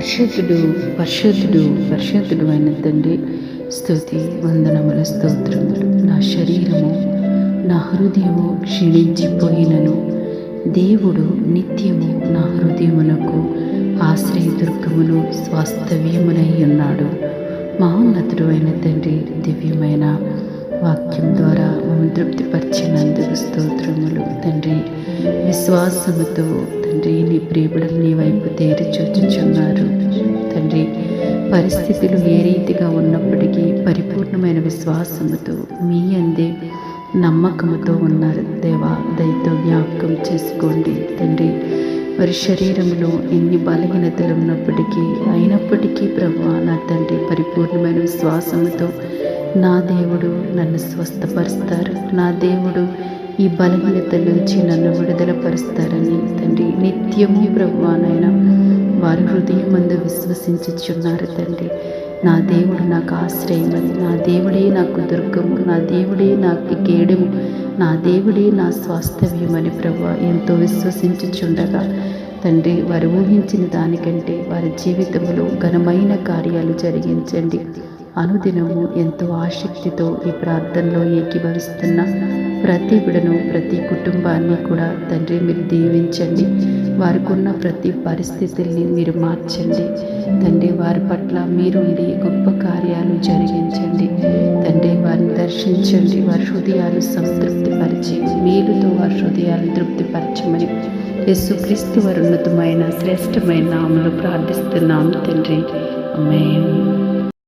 పరిశుద్ధుడు పరిశుద్ధుడు పరిశుద్ధుడు అయిన తండ్రి స్థుతి వందనముల స్తోత్రములు. నా శరీరము నా హృదయము క్షీణించిపోయినను. దేవుడు నిత్యము నా హృదయమునకు ఆశ్రయదుర్గమును స్వాస్థవ్యమునై ఉన్నాడు మహోన్నతుడు అయిన తండ్రి దివ్యమైన వాక్యం ద్వారా మమ్మల్ని తృప్తిపరిచినందుకు స్తోత్రములు. తండ్రి విశ్వాసముతో తండ్రి నీ ప్రియబుడలు నీ వైపు తేరి చూచుచున్నారు. తండ్రి పరిస్థితులు ఏ రీతిగా ఉన్నప్పటికీ పరిపూర్ణమైన విశ్వాసముతో మీ అందే నమ్మకముతో ఉన్నారు. దేవా దయతో జ్ఞాపకం చేసుకోండి. తండ్రి వారి శరీరంలో ఎన్ని బలహీనతలు ఉన్నప్పటికీ అయినప్పటికీ ప్రభు నా తండ్రి పరిపూర్ణమైన విశ్వాసముతో నా దేవుడు నన్ను స్వస్థపరుస్తారు. నా దేవుడు ఈ బలహీనత నుంచి నన్ను విడుదల పరుస్తారని తండ్రి నిత్యము ప్రభువానైనా వారి హృదయం మందు విశ్వసించుచున్నారు తండ్రి. నా దేవుడు నాకు ఆశ్రయమని నా దేవుడే నాకు దుర్గము నా దేవుడే నాకు గేడము నా దేవుడే నా స్వాస్థవ్యమని ప్రభు ఎంతో విశ్వసించుచుండగా. తండ్రి వారు ఊహించిన దానికంటే వారి జీవితంలో ఘనమైన కార్యాలు జరిగించండి. అనుదినము ఎంతో ఆసక్తితో ఈ ప్రార్థనలో ఏకీభవిస్తున్న. ప్రతి బిడను ప్రతి కుటుంబాన్ని కూడా తండ్రి మీరు దీవించండి. వారికి ఉన్న ప్రతి పరిస్థితుల్ని మీరు మార్చండి. తండ్రి వారి పట్ల మీరుండి గొప్ప కార్యాలు జరిగించండి. తండ్రి వారిని దర్శించండి. వారి హృదయాలు సంతృప్తిపరిచి మీరుతో వారి హృదయాలు తృప్తిపరచమని యేసుక్రీస్తు వారి ఉన్నతమైన శ్రేష్టమైన నామలు ప్రార్థిస్తున్నాం తండ్రి. మేము